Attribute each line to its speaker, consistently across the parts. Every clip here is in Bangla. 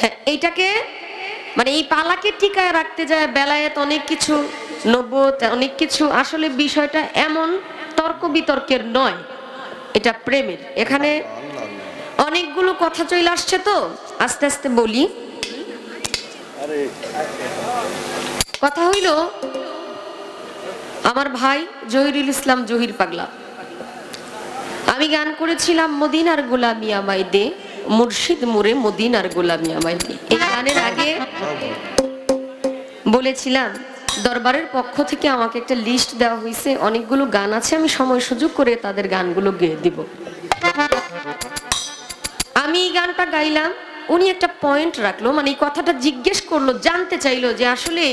Speaker 1: হ্যাঁ এইটাকে মানে এই পালাকে টিকায় রাখতে যায়, বেলায়েত অনেক কিছু, নব্বত, অনেক কিছু। আসলে বিষয়টা এমন তর্ক বিতর্কের নয়, এটা প্রেমের। এখানে অনেকগুলো কথা চলে আসছে তো, আস্তে আস্তে বলি। কথা হইল, আমার ভাই জহিরুল ইসলাম জহির পাগলা। আমি গান করেছিলাম মদিনার গোলামি আমায় দে। মুর্শিদ মুরে মদিনার গোলামি আমায়। এই গানের আগে বলেছিলাম দরবারের পক্ষ থেকে আমাকে একটা লিস্ট দেওয়া হয়েছে। অনেকগুলো গান আছে আমি সময় সুযোগ করে তাদের গানগুলো গেয়ে দিব। আমি এই গানটা গাইলাম উনি একটা পয়েন্ট রাখল মানে এই কথাটা জিজ্ঞেস করল জানতে চাইলো যে আসলে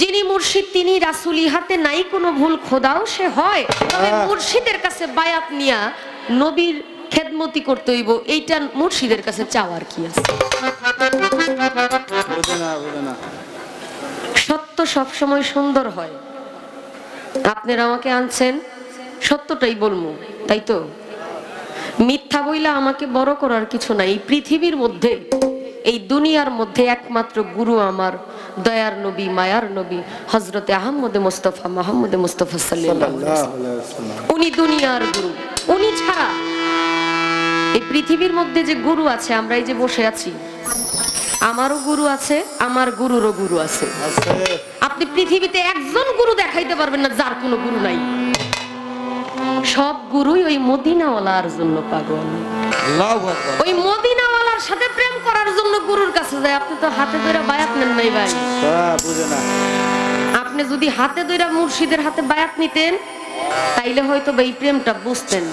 Speaker 1: যিনি মুর্শিদ তিনি রাসুল ইহাতে নাই কোনো ভুল খোদাও সে হয়। তবে মুর্শিদের কাছে বায়াত নিয়া নবীর খেদমতি করতে হইব এইটা মুর্শিদের কাছে চাওয়ার কি আছে? সত্য সবসময় সুন্দর হয়। আপনারা আমাকে আনছেন সত্যটাই বলব তাই তো? মিথ্যা বইলা আমাকে বড় করার কিছু নাই। এই পৃথিবীর মধ্যে এই দুনিয়ার মধ্যে একমাত্র গুরু আমার দয়ার নবী মায়ার নবী হজরতে আহমদে মোস্তফা মাহমুদে মোস্তফা
Speaker 2: সাল্লাম।
Speaker 1: উনি দুনিয়ার গুরু। উনি ছাড়া এই পৃথিবীর মধ্যে যে গুরু আছে আমরা এই যে বসে আছি আমারও গুরু আছে আমার গুরুরও গুরু আছে। আপনি পৃথিবীতে একজন গুরু দেখাইতে পারবেন না যার কোনো গুরু নাই। সব গুরুই ওই মদিনাওয়ালার জন্য পাগল। ওই মদিনাওয়ালার সাথে প্রেম করার জন্য গুরুর কাছে যায় আপনি তো হাতে ধরে বায়াত নেন নাই ভাই।
Speaker 2: হ্যাঁ
Speaker 1: আপনি যদি হাতে ধরে মুর্শিদের হাতে বায়াত নিতেন তাইলে হয়তো এই প্রেমটা বুঝতেন।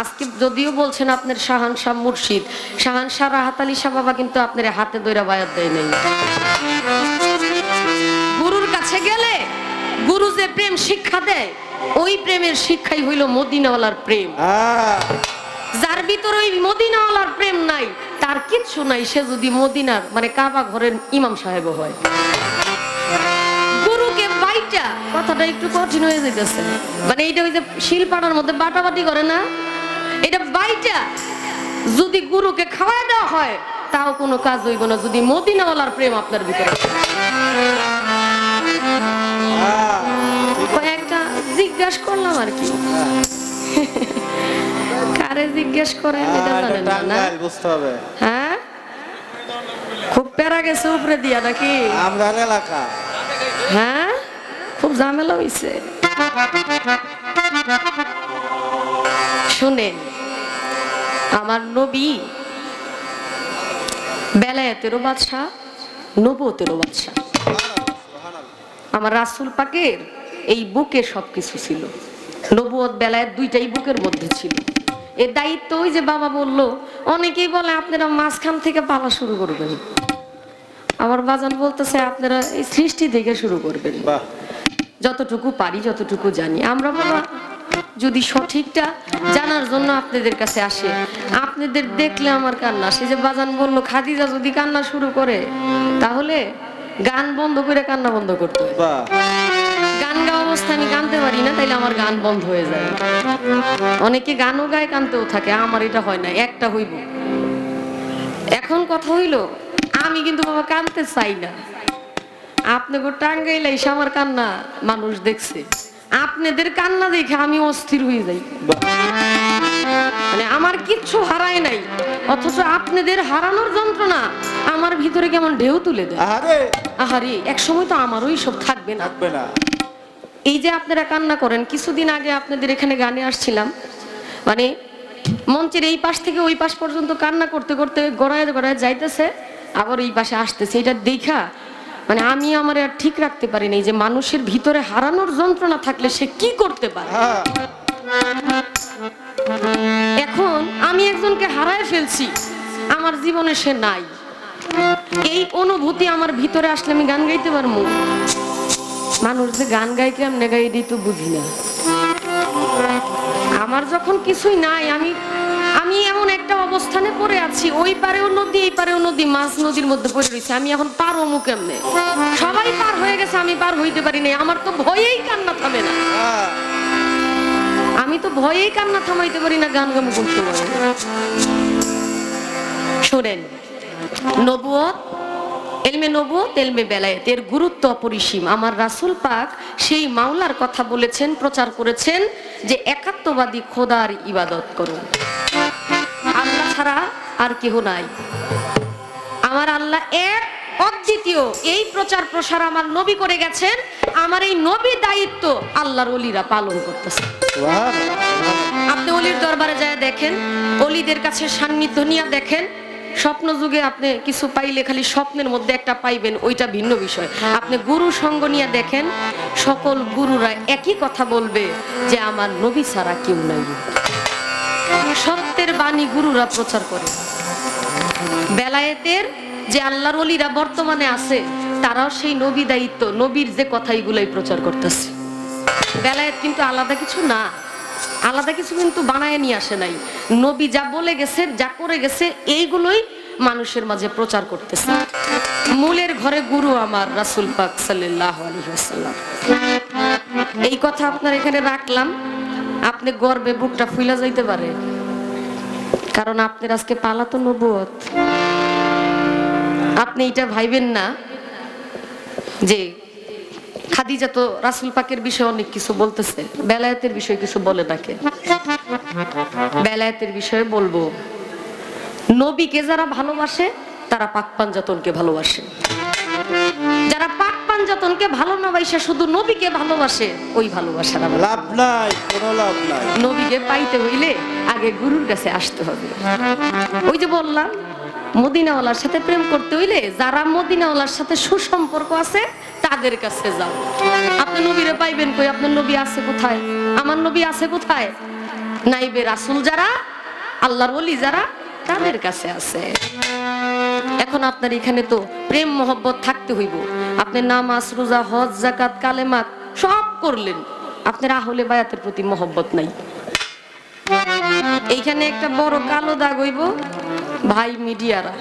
Speaker 1: আজকে যদিও বলছেন আপনার শাহান শাহ মুর্শিদ শাহান শাহ রাহাত আলী শাহ বাবা কিন্তু আপনার হাতে ধরে বায়াত দেয় নাই। গুরুর কাছে গেলে গুরু যে প্রেম শিক্ষা দেয় ওই প্রেমের শিক্ষাই হইল মদিনাওয়ালার প্রেম। যার ভিতরে ওই মদিনাওয়ালার প্রেম নাই তার কিচ্ছু নাই সে যদি মদিনার মানে কাবা ঘরের ইমাম সাহেব হয়। কথাটা একটু কঠিন হয়ে যেতেছে মানে এইটা ওই যে শিলপাড়ার মধ্যে বাটাবাটি করে না? এটা বাইটা যদি গুরুকে খাওয়াই দেওয়া হয় তাও কোনো কাজ হইব না যদি মদিনাওয়ালার প্রেম আপনার ভিতরে কয়েকটা জিজ্ঞাসা করলাম আর কি। কারে জিজ্ঞেস করে এটা
Speaker 2: হ্যাঁ,
Speaker 1: জানেন না, না?
Speaker 2: বুঝতে হবে।
Speaker 1: হ্যাঁ? খুব প্যারা গেছে উপরে দিয়া নাকি?
Speaker 2: আমরার এলাকা।
Speaker 1: হ্যাঁ? খুব ঝামেলা হইছে। শুনেন, আমার নবী বেলায়েতেরও বাদশাহ নবতেরও বাদশাহ। আমার রাসুল পাকের এই বুকে সবকিছু ছিল। নবুয়ত বেলায় দুইটাই বুকের মধ্যে ছিল। এর দায়িত্ব ওই যে বাবা বলল, অনেকেই বলে আপনারা মাঝখান থেকে পালা শুরু করবেন। আমার বাজান বলতেছে, আপনারা এই সৃষ্টি থেকে শুরু করবেন।
Speaker 2: বাহ।
Speaker 1: যতটুকু পারি যতটুকু জানি। আমরা বলা যদি সঠিকটা জানার জন্য আপনাদের কাছে আসে আপনাদের দেখলে আমার কান্না সে যে বাজান বলল খাদিজা যদি কান্না শুরু করে তাহলে গান বন্ধ করে কান্না বন্ধ করতে গান গাওয়া অবস্থা আমি কানতে পারি না তাইলে আমার গান বন্ধ হয়ে যায়। অনেকে গানও গায় কানতেও থাকে আমার এটা হয় না একটা হইব। এখন কথা হইল আমি কিন্তু বাবা কানতে চাই না। আপনাকে টাঙ্গাইলে আমার কান্না মানুষ দেখছে। আপনাদের কান্না দেখে আমি অস্থির হয়ে যাই। মানে আমার কিচ্ছু হারায় নাই অথচ আপনাদের হারানোর যন্ত্রণা আমার ভিতরে কেমন ঢেউ তুলে দেয়।
Speaker 2: আরে
Speaker 1: আহারে এক সময় তো আমারও সব থাকবে না।
Speaker 2: থাকবে না।
Speaker 1: এই যে আপনারা কান্না করেন কিছুদিন আগে আপনাদের এখানে গানে আসছিলাম। মানে মঞ্চের এই পাশ থেকে ওই পাশ পর্যন্ত কান্না করতে করতে গড়ায় গড়ায় যাইতেছে আবার এই পাশে আসতেছে। এটা দেখা মানে আমি আমার আর ঠিক রাখতে পারি নাই যে মানুষের ভিতরে হারানোর যন্ত্রণা থাকলে সে কি করতে পারে? এখন আমি একজনকে হারায় ফেলছি, আমার জীবনে সে নাই। এই অনুভূতি আমার ভিতরে আসলে আমি গান গাইতে পারব? মানুষ যে গান গাই কেমনে গাই দিই তো বুঝি না। আমার যখন কিছুই নাই আমি আমি অবস্থানে পড়ে আছি, ওই পারেও নদী, এই পারেও নদী মাছ নদীর মধ্যে পড়ে রয়েছে। আমি এখন পার হমু কেমনে? সবাই পার হয়ে গেছে, আমি পার হইতে পারি নাই। আমার তো ভয়েই কান্না থামে না। আমি তো ভয়েই কান্না থামাইতে পারি না, গান গান করতে পারি শোনেন, নবুয়ত, এলমে নবুয়ত, এলমে বেলায়েত, এর গুরুত্ব অপরিসীম। আমার রাসূল পাক সেই মাওলার কথা বলেছেন, প্রচার করেছেন যে একাত্মবাদী খোদার ইবাদত করুন। ছাড়া আর কেহ নাই। আমার আল্লাহ এক অদ্বিতীয় এই প্রচার প্রসার আমার নবী করে গেছেন। আমার এই নবী দায়িত্ব আল্লাহর অলিরা পালন করতেছে। আপনি অলির দরবারে যায় দেখেন অলিদের কাছে সান্নিধ্য নিয়ে দেখেন। স্বপ্ন যুগে আপনি কিছু পাইলে খালি স্বপ্নের মধ্যে একটা পাইবেন ওইটা ভিন্ন বিষয়। আপনি গুরু সঙ্গ নিয়ে দেখেন সকল গুরুরা একই কথা বলবে যে আমার নবী ছাড়া কেউ নাই। সত্যের বাণী গুরুরা প্রচার করে। বেলায়েতের যে আল্লাহর অলিরা বর্তমানে আছে, তারাও সেই নবী দায়িত্ব, নবীর যে কথা প্রচার করতেছে। বেলায়েত কিন্তু আলাদা কিছু না, আলাদা কিছু কিন্তু বানায় নিয়ে আসে নাই। নবী যা বলে গেছে, যা করে গেছে, এইগুলোই মানুষের মাঝে প্রচার করতেছে। মূলের ঘরে গুরু আমার রাসুল পাক সাল্লাহ আলহিহাসাল্লাম এই কথা আপনার এখানে রাখলাম। আপনি গর্বে বুকটা ফুইলা যাইতে পারে। কারণ আপনার আজকে পালাতো নবুয়ত। আপনি এটা ভাইবেন না যে খাদিজা তো রাসুল পাকের বিষয়ে অনেক কিছু বলতেছে। বেলায়েতের বিষয়ে কিছু বলে তাকে বেলায়েতের বিষয়ে বলব, নবীকে যারা ভালোবাসে, তারা পাক পাঞ্জাতনকে ভালোবাসে। যারা পাক পাঞ্জাতনকে ভালো না বাসে শুধু নবীকে ভালোবাসে ওই ভালোবাসার
Speaker 2: লাভ নাই কোনো লাভ নাই।
Speaker 1: নবীকে পাইতে হইলে আগে গুরুর কাছে আসতে হবে। ওই যে বললাম মদিনাওয়ালার সাথে প্রেম করতে হইলে যারা মদিনাওয়ালার সাথে সুসম্পর্ক আছে তাদের কাছে যাও। আপনি নবীরে পাইবেন কই? আপনার নবী আছে কোথায়? আমার নবী আছে কোথায়? নাইবে রাসুল যারা আল্লাহর ওলি যারা তাদের কাছে আছে। এখন আপনার এখানে তো প্রেম মহব্বত থাকতে হইব। আপনি নামাজ, রোজা, হজ জাকাত কালেমাত সব করলেন। আপনার আহলে বায়াতের প্রতি মহব্বত নাই। এইখানে একটা বড় কালো দাগ হইব। ভাই মিডিয়ারা,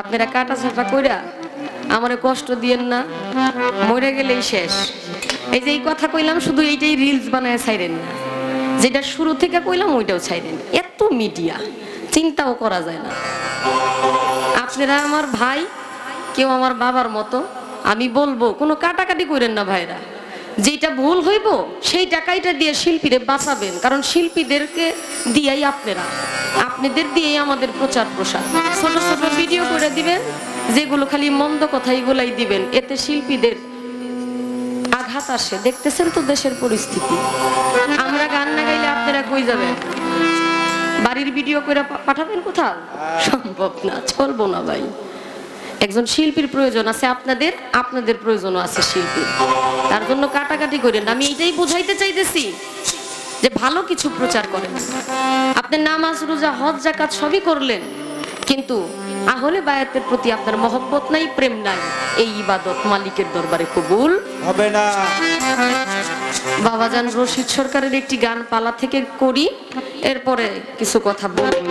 Speaker 1: আপনারা কাটা ছাটা কইরা আমারে কষ্ট দিয়েন না, মরে গেলেই শেষ। এই যে এই কথা কইলাম, শুধু এইটাই রিলস বানায় ছাইরেন না। যেটা শুরু থেকে কইলাম, ওইটাও ছাইরেন এত মিডিয়া, চিন্তাও করা যায় না। আপনারা আমার ভাই, কেউ আমার বাবার মতো আমি বলব, কোনো কাটাকাটি করেন না ভাইরা। যেটা ভুল হইব, সেই টাকাইটা দিয়ে শিল্পীরে বাঁচাবেন। কারণ শিল্পীদেরকে দিয়াই আপনারা। আপনাদের দিয়েই আমাদের প্রচার প্রসার। ছোট ছোট ভিডিও করে দিবেন, যেগুলো খালি মন্দ কথা এগুলাই দিবেন। এতে শিল্পীদের আঘাত আসে। দেখতেছেন তো দেশের পরিস্থিতি। আমরা গান না গাইলে আপনারা কই যাবেন? বাড়ির ভিডিও করে পাঠাবেন কোথাও? সম্ভব না, চলবো না ভাই। একজন শিল্পীর প্রয়োজন আছে আপনাদের আপনাদের প্রয়োজনও আছে শিল্পীর তার জন্য কাটাকাটি করেন। আমি এইটাই বুঝাইতে চাইতেছি যে ভালো কিছু প্রচার করেন। আপনি নামাজ রোজা হজ জাকাত সবই করলেন কিন্তু আহলে বায়াতের প্রতি আপনার মহব্বত নাই প্রেম নাই। এই ইবাদত মালিকের দরবারে কবুল
Speaker 2: হবে না।
Speaker 1: বাবাজান রশিদ সরকারের একটি গান পালা থেকে করি এরপরে কিছু কথা বলব।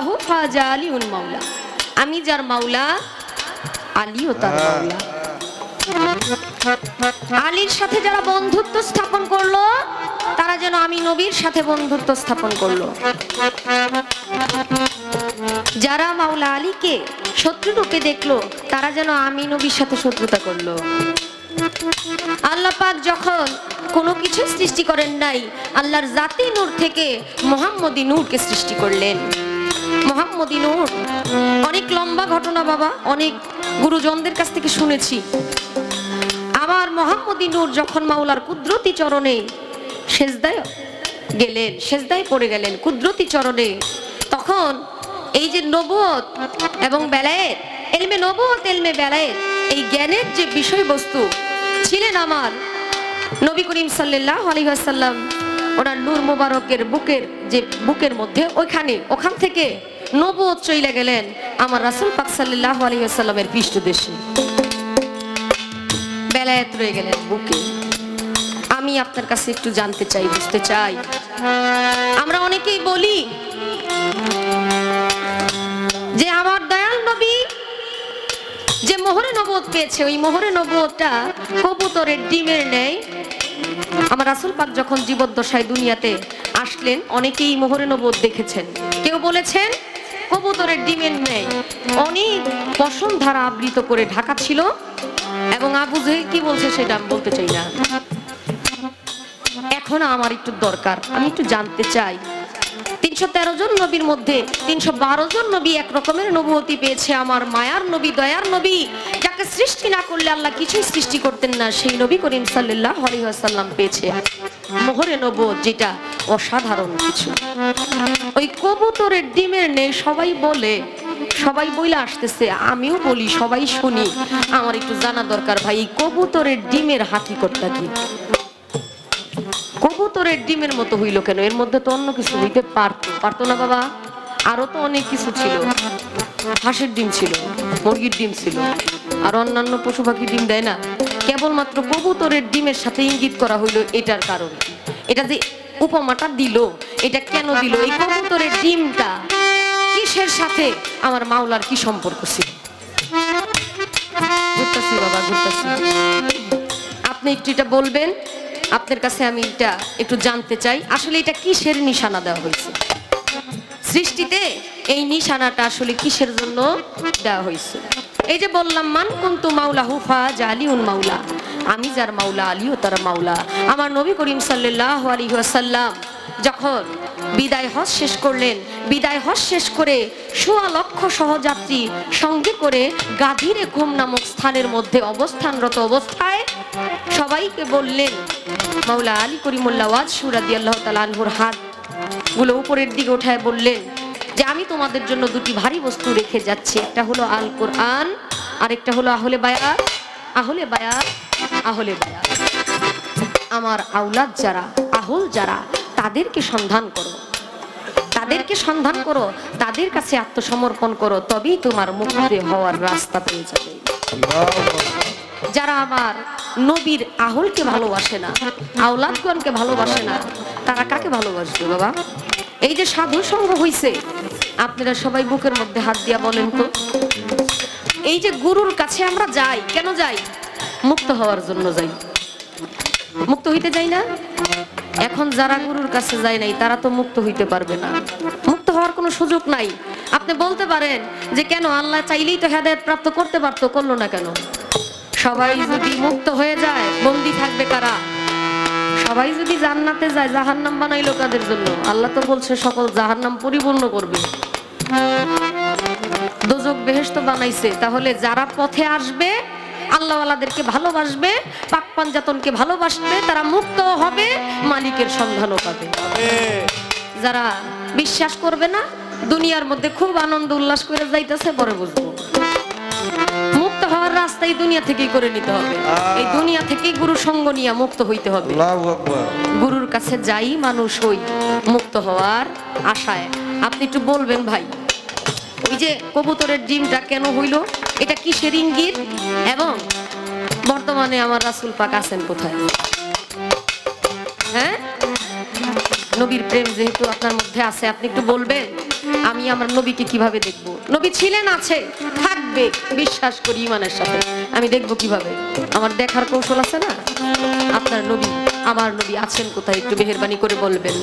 Speaker 1: কুন্তুম মাওলাহু ফাজালিউন মাওলা। আমি যার মাওলা আলীও তার মাওলা। আলীর সাথে যারা বন্ধুত্ব স্থাপন করল তারা যেন আমি নবীর সাথে বন্ধুত্ব স্থাপন করল। যারা মাওলা আলীকে শত্রু রূপে দেখল তারা যেন আমি নবীর সাথে শত্রুতা করল। আল্লাহ পাক যখন কোনো কিছু সৃষ্টি করেন নাই আল্লাহর জাতি নূর থেকে মোহাম্মদী নূরকে সৃষ্টি করলেন। মোহাম্মদী নূর। অনেক লম্বা ঘটনা বাবা, অনেক গুরুজনদের কাছ থেকে শুনেছি। আবার মোহাম্মদী নূর যখন মাওলার কুদরতি চরণে সেজদায় গেলেন, সেজদায় পড়ে গেলেন কুদরতি চরণে, তখন এই যে নবুয়ত এবং বেলায়েত, এলমে নবুয়ত, এলমে বেলায়েত, এই জ্ঞানের যে বিষয়বস্তু ছিলেন আমার নবী করিম সাল্লাল্লাহু আলাইহি ওয়াসাল্লাম ওনার নূর মোবারকের বুকের যে বুকের মধ্যে ওইখানে, ওখান থেকে নবুয়ত চলে গেলেন আমার রাসূল পাক সাল্লাল্লাহু আলাইহি ওয়াসাল্লামের পৃষ্ঠদেশে। বেলায়েত রয়ে গেলেন বুকে। আমি আপনার কাছে একটু জানতে চাই, বুঝতে চাই। আমরা অনেকেই বলি যে আমার দয়াল নবী যে মোহরে নবত পেয়েছে, ওই মোহরে নবতটা কবুতরের ডিমের নেয় আমার রাসুল পাক যখন জীবদ্দশায় দুনিয়াতে আসলেন, অনেকেই মোহরে নবোধ দেখেছেন। কেউ বলেছেন, কবুতরের ডিমের নেয় অনেক পশম ধারা আবৃত করে ঢাকা ছিল এবং আবু জেহেল কি বলছে সেটা আমি বলতে চাই না। এখন আমার একটু দরকার, আমি একটু জানতে চাই তিনশো তেরো জন নবীর মধ্যে তিনশো বারো জন নবী এক রকমের পেয়েছে। আমার মায়ার নবী, দয়ার নবী, যাকে সৃষ্টি না করলে আল্লাহ কিছুই সৃষ্টি করতেন না, সেই নবী করিম সাল্লাহ আলাইসাল্লাম পেয়েছে। মোহরে নবুয়ত যেটা অসাধারণ কিছু। ওই কবুতরের ডিমের নেই সবাই বলে, সবাই বইলে আসতেছে, আমিও বলি, সবাই শুনি। আমার একটু জানা দরকার ভাই কবুতরের ডিমের হাতি হাকিকতটা কি? কবুতরের ডিমের মতো হইল কেন? এর মধ্যে তো অন্য কিছু হইতে পারতো পারতো না বাবা? আরও তো অনেক কিছু ছিল। হাঁসের ডিম ছিল, মুরগির ডিম ছিল, আর অন্যান্য পশু পাখি ডিম দেয় না। কেবলমাত্র কবুতরের ডিমের সাথে ইঙ্গিত করা হইল এটার কারণে। এটা যে উপমাটা দিল, এটা কেন দিল? এই কবুতরের ডিমটা কিসের সাথে? আমার মাওলার কি সম্পর্ক ছিল? আপনি একটু এটা বলবেন আপনার কাছে আমি এটা একটু জানতে চাই। আসলে এটা কিসের নিশানা দেওয়া হয়েছে? সৃষ্টিতে এই নিশানাটা আসলে কিসের জন্য দেওয়া হয়েছে? এই যে বললাম, মান কুন্তু মাওলা হুফা জালিউন মাওলা। আমি যার মাওলা, আলিও তার মাওলা। আমার নবী করিম সাল্লাহ আলী ওয়াসাল্লাম যখন বিদায় হজ শেষ করলেন, বিদায় হজ শেষ করে সোয়া লক্ষ সহযাত্রী সঙ্গে করে গাধিরে ঘুম নামক স্থানের মধ্যে অবস্থানরত অবস্থায় সবাইকে বললেন, মাওলা আলী করিমুল্লাহ ওয়াজ সুরাদি আল্লাহ তালানহুর হাতগুলো উপরের দিকে ওঠায় বললেন, যে আমি তোমাদের জন্য দুটি ভারী বস্তু রেখে যাচ্ছি। একটা হলো আল কোরআন আর একটা হলো আহলে বায়াত। আহলে বায়াত আহলে বায়াত। আমার আউলাদ যারা, আহল যারা তাদেরকে সন্ধান করো। তাদেরকে সন্ধান করো, তাদের কাছে আত্মসমর্পণ করো, তবেই তোমার মুক্তি হওয়ার রাস্তা পেয়ে যাবে। যারা আমার নবীর আহলকে ভালোবাসে না, আওলাদগণকে ভালোবাসে না, তারা কাকে ভালোবাসবে বাবা? এই যে সাধু সঙ্গ হইছে, আপনারা সবাই বুকের মধ্যে হাত দিয়া বলেন তো। এই যে গুরুর কাছে আমরা যাই, কেন যাই? মুক্ত হওয়ার জন্য যাই। মুক্ত হইতে যাই না? এখন যারা গুরুর কাছে যায় নাই, তারা তো মুক্ত হইতে পারবে না। মুক্ত হওয়ার কোনো সুযোগ নাই। আপনি বলতে পারেন যে, কেন আল্লাহ চাইলেই তো হেদায়ত প্রাপ্ত করতে পারতো, করল না কেন? সবাই যদি মুক্ত হয়ে যায়, বন্দি থাকবে কারা? সবাই যদি জান্নাতে যায়, জাহান্নাম বানাইলো কাদের জন্য? আল্লাহ তো বলছে, সকল জাহান্নাম পরিপূর্ণ করবে। দোজক বেহেস্ত বানাইছে। তাহলে যারা পথে আসবে আল্লাহওয়ালাদেরকে ভালোবাসবে পাক পাঞ্জাতনকে ভালোবাসবে তারা মুক্ত হবে মালিকের সন্ধানও পাবে। যারা বিশ্বাস করবে না দুনিয়ার মধ্যে খুব আনন্দ উল্লাস করে যাইতেছে পরে বুঝব। মুক্ত হওয়ার রাস্তা এই দুনিয়া থেকেই করে নিতে হবে। এই দুনিয়া থেকেই গুরু সঙ্গ নিয়ে মুক্ত হইতে হবে। গুরুর কাছে যাই মানুষ হই মুক্ত হওয়ার আশায়। আপনি একটু বলবেন ভাই ওই যে কবুতরের ডিমটা কেন হইল? এটা কিসের ইঙ্গিত? এবং বর্তমানে আমার রাসুল পাক আছেন কোথায়? হ্যাঁ? নবীর প্রেম যেহেতু আপনার মধ্যে আছে, আপনি একটু বলবেন, আমি আমার নবীকে কীভাবে দেখব? নবী ছিলেন, আছে, থাকবে, বিশ্বাস করি ইমানের সাথে। আমি দেখব কীভাবে? আমার দেখার কৌশল আছে না? আপনার নবী, আমার নবী আছেন কোথায়? একটু মেহেরবানি করে বলবেন।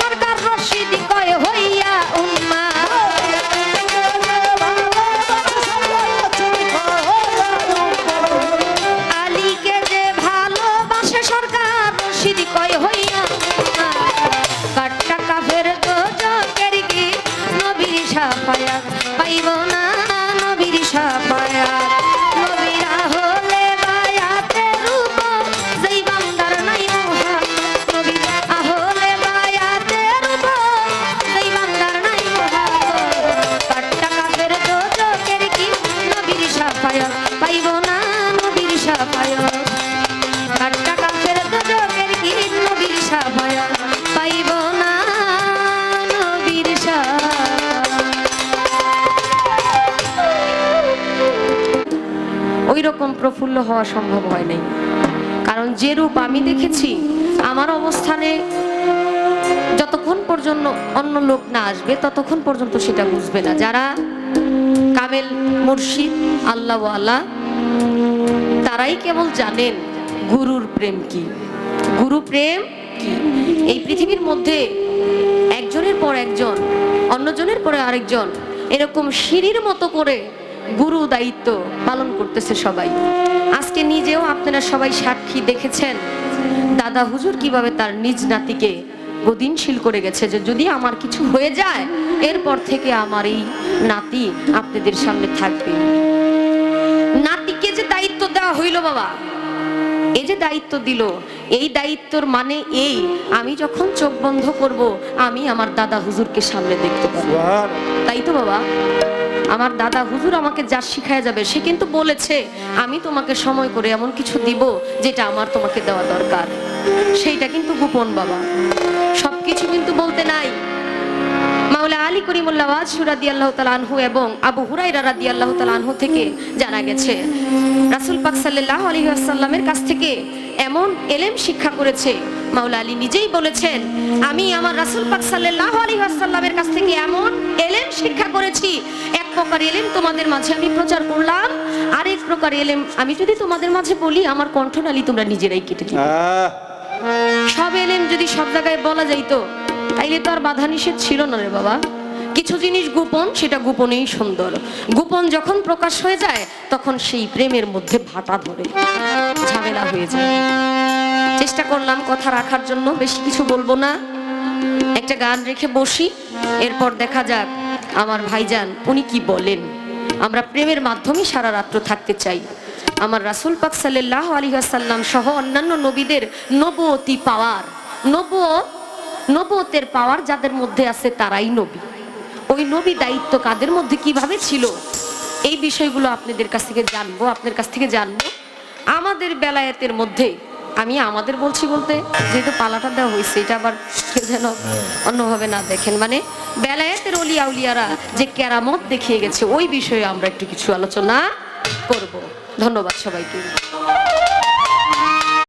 Speaker 1: সরকার প্রফুল্ল হওয়া সম্ভব হয় নাই। কারণ যে রূপ আমি দেখেছি, আমার অবস্থানে যতক্ষণ পর্যন্ত অন্য লোক না আসবে, ততক্ষণ পর্যন্ত সেটা বুঝবে না। যারা কামেল, মুর্শিদ আল্লাহ আল্লাহ তারাই কেবল জানেন গুরুর প্রেম কি। গুরু প্রেম কি? এই পৃথিবীর মধ্যে একজনের পর একজন, অন্যজনের পরে আরেকজন, এরকম সিঁড়ির মতো করে গুরু দায়িত্ব পালন করতেছে সবাই। আজকে নিজেও আপনারা সবাই সাক্ষী দেখেছেন। দাদা হুজুর কীভাবে তার নিজ নাতিকে গদিনশীল করে গেছে যে যদি আমার কিছু হয়ে যায় এরপর থেকে আমার এই নাতি আপনাদের সামনে থাকবে। নাতিকে যে দায়িত্ব দেওয়া হইল বাবা এই যে দায়িত্ব দিল এই দায়িত্বর মানে এই আমি যখন চোখ বন্ধ করব আমি আমার দাদা হুজুরকে সামনে দেখতে পাবো। তাই তো বাবা? আমার দাদা হুজুর আমাকে যা শিখায় যাবে, সে কিন্তু বলেছে, আমি তোমাকে সময় করে এমন কিছু দিব যেটা আমার তোমাকে দেওয়া দরকার। সেইটা কিন্তু গোপন বাবা। সবকিছু কিন্তু বলতে নাই। মাওলা আলী করিমুল্লাহ ওয়াজ রাদি আল্লাহ আনহু এবং আবু হুরাইরা রাদি আল্লাহ আনহু থেকে জানা গেছে। রাসুল পাক সাল্লাহ আলী আসাল্লামের কাছ থেকে এমন এলেম শিক্ষা করেছে। মাওলা আলী নিজেই বলেছেন আমি আমার রাসুল পাক সাল্লাহ আলী আসাল্লামের কাছ থেকে এমন এলেম শিক্ষা করেছি। এক প্রকার এলেম তোমাদের মাঝে আমি প্রচার করলাম আরেক প্রকার এলেম আমি যদি তোমাদের মাঝে বলি আমার কণ্ঠনালী তোমরা নিজেরাই কেটে সব এলেম যদি সব জায়গায় বলা যাইতো তাইলে তো আর বাধা নিষেধ ছিল না রে বাবা। কিছু জিনিস গোপন, সেটা গোপনেই সুন্দর। গোপন যখন প্রকাশ হয়ে যায়, তখন সেই প্রেমের মধ্যে ভাটা ধরে। ঝামেলা হয়ে যায়। চেষ্টা করলাম কথা রাখার জন্য, বেশি কিছু বলব না। একটা গান রেখে বসি, এরপর দেখা যাক আমার ভাইজান উনি কি বলেন। আমরা প্রেমের মাধ্যমে সারা রাত্র থাকতে চাই। আমার রাসুল পাক সাল্লাহ আলী আসাল্লাম সহ অন্যান্য নবীদের নবতি পাওয়ার নব নবতের পাওয়ার যাদের মধ্যে আছে তারাই নবী। ওই নবী দায়িত্ব কাদের মধ্যে কীভাবে ছিল? এই বিষয়গুলো আপনাদের কাছ থেকে জানব আপনার কাছ থেকে জানব। আমাদের বেলায়েতের মধ্যে, আমি আমাদের বলছি বলতে, যেহেতু পালাটা দেওয়া হয়েছে, এটা আবার কেউ যেন অন্যভাবে না দেখেন। মানে বেলায়েতের অলিয়া উলিয়ারা যে কেরামত দেখিয়ে গেছে, ওই বিষয়ে আমরা একটু কিছু আলোচনা করব। ধন্যবাদ সবাইকে।